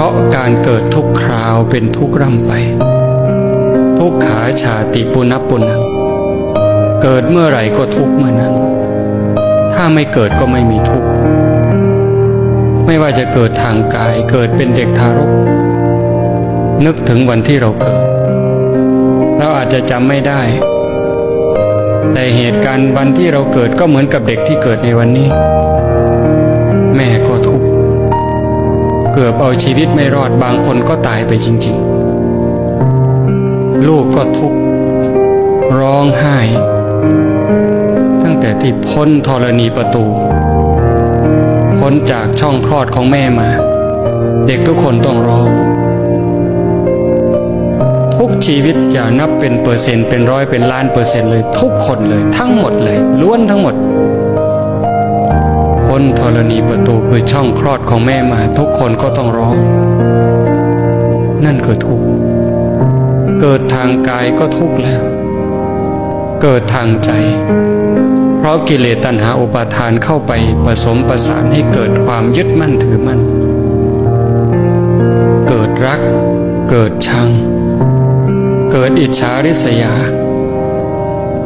ราะการเกิดทุกคราวเป็นทุกร่ำไป ทุกขาชาติปุณปุนังเกิดเมื่อไหร่ก็ทุกเมื่อนั้น ถ้าไม่เกิดก็ไม่มีทุกข์ไม่ว่าจะเกิดทางกายเกิดเป็นเด็กทารก นึกถึงวันที่เราเกิด เราอาจจะจำไม่ได้ แต่เหตุการณ์วันที่เราเกิดก็เหมือนกับเด็กที่เกิดในวันนี้ แม่ก็ทุก กือบเอาชีวิตไม่รอดบางคนก็ตายไปจริง ๆ ลูกก็ทุกข์ร้องไห้ ตั้งแต่ที่พ้นธรณีประตู พ้นจากช่องคลอดของแม่มา เด็กทุกคนต้องร้อง ทุกชีวิตอย่านับเป็นเปอร์เซ็นต์เป็นร้อยเป็นล้านเปอร์เซ็นต์เลย ทุกคนเลย ทั้งหมดเลย ล้วนทั้งหมด นธรณีประตูคือช่องคลอดของแม่มาทุกคนก็ต้องร้อง นั่นคือทุกข์เกิดทางกายก็ทุกข์แล้ว เกิดทางใจ เพราะกิเลสตัณหาอุปาทานเข้าไปผสมประสานให้เกิดความยึดมั่นถือมั่น เกิดรัก เกิดชัง เกิดอิจฉาริษยา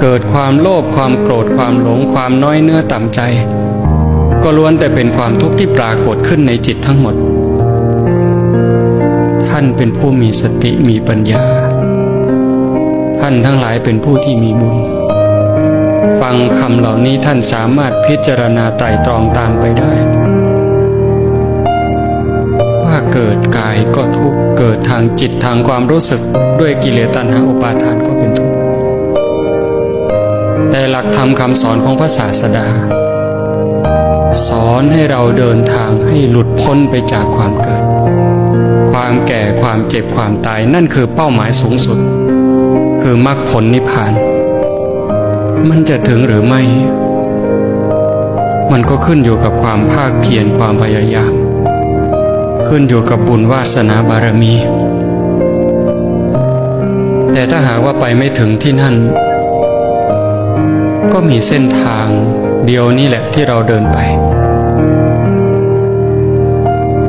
เกิดความโลภความโกรธความหลงความน้อยเนื้อต่ำใจ ก็ล้วนแต่เป็นความทุกข์ที่ปรากฏขึ้นในจิตทั้งหมด ท่านเป็นผู้มีสติมีปัญญา ท่านทั้งหลายเป็นผู้ที่มีบุญ ฟังคำเหล่านี้ท่านสามารถพิจารณาไตร่ตรองตามไปได้ ว่าเกิดกายก็ทุกข์เกิดทางจิตทางความรู้สึกด้วยกิเลสตัณหาอุปาทานก็เป็นทุกข์แต่หลักธรรมคำสอนของพระศาสดา สอนให้เราเดินทางให้หลุดพ้นไปจากความเกิด ความแก่ความเจ็บความตายนั่นคือเป้าหมายสูงสุด คือมรรคผลนิพพาน มันจะถึงหรือไม่ มันก็ขึ้นอยู่กับความภาคเพียรความพยายาม ขึ้นอยู่กับบุญวาสนาบารมี แต่ถ้าหากว่าไปไม่ถึงที่นั่น ก็มีเส้นทาง เดียวนี่แหละที่เราเดินไป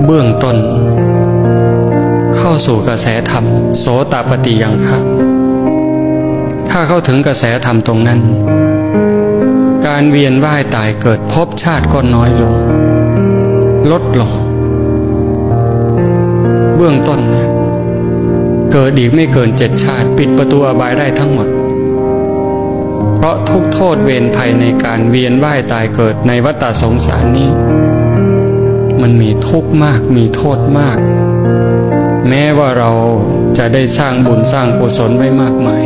เบื้องต้น เข้าสู่กระแสธรรม โสตปฏิยังคะถ้าเข้าถึงกระแสธรรมตรงนั้น การเวียนว่ายตายเกิดภพชาติก็น้อยลง ลดลง เบื้องต้น เกิดอีกไม่เกินเจ็ดชาติ ปิดประตูอบายได้ทั้งหมด ราะทุกโทษเวรภัยในการเวียนว่ายตายเกิดในวัฏสงสารนี้ มันมีทุกข์มากมีโทษมาก แม้ว่าเราจะได้สร้างบุญสร้างกุศลไว้มากมาย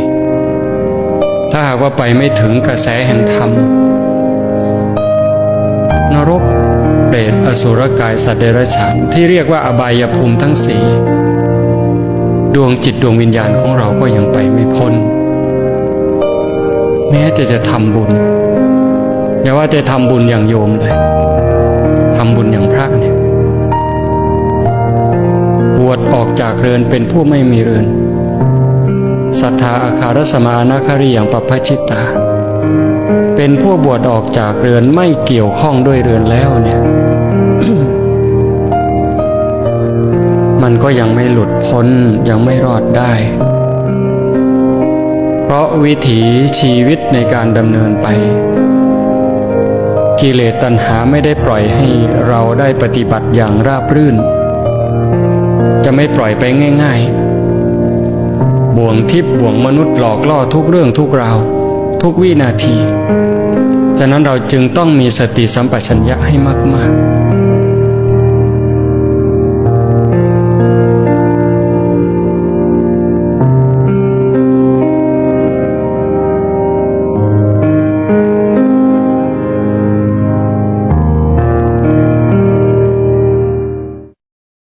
ถ้าหากว่าไปไม่ถึงกระแสแห่งธรรม นรกเปรตอสุรกายสัตว์เดรัจฉานที่เรียกว่าอบายภูมิทั้งสี่ดวงจิตดวงวิญญาณของเราก็ยังไปไม่พ้น แม้จะจะทำบุญอย่าว่าจะทำบุญอย่างโยมเลยทำบุญอย่างพระเนี่ยบวชออกจากเรือนเป็นผู้ไม่มีเรือนศรัทธาอาคารสมานาคารีอย่างปัปพชิตา เป็นผู้บวชออกจากเรือนไม่เกี่ยวข้องด้วยเรือนแล้วเนี่ย มันก็ยังไม่หลุดพ้นยังไม่รอดได้ เพราะวิถีชีวิตในการดำเนินไป กิเลสตัณหาไม่ได้ปล่อยให้เราได้ปฏิบัติอย่างราบรื่น จะไม่ปล่อยไปง่าย ๆ บ่วงทิพย์บ่วงมนุษย์หลอกล่อทุกเรื่องทุกราว ทุกวินาที ฉะนั้นเราจึงต้องมีสติสัมปชัญญะให้มาก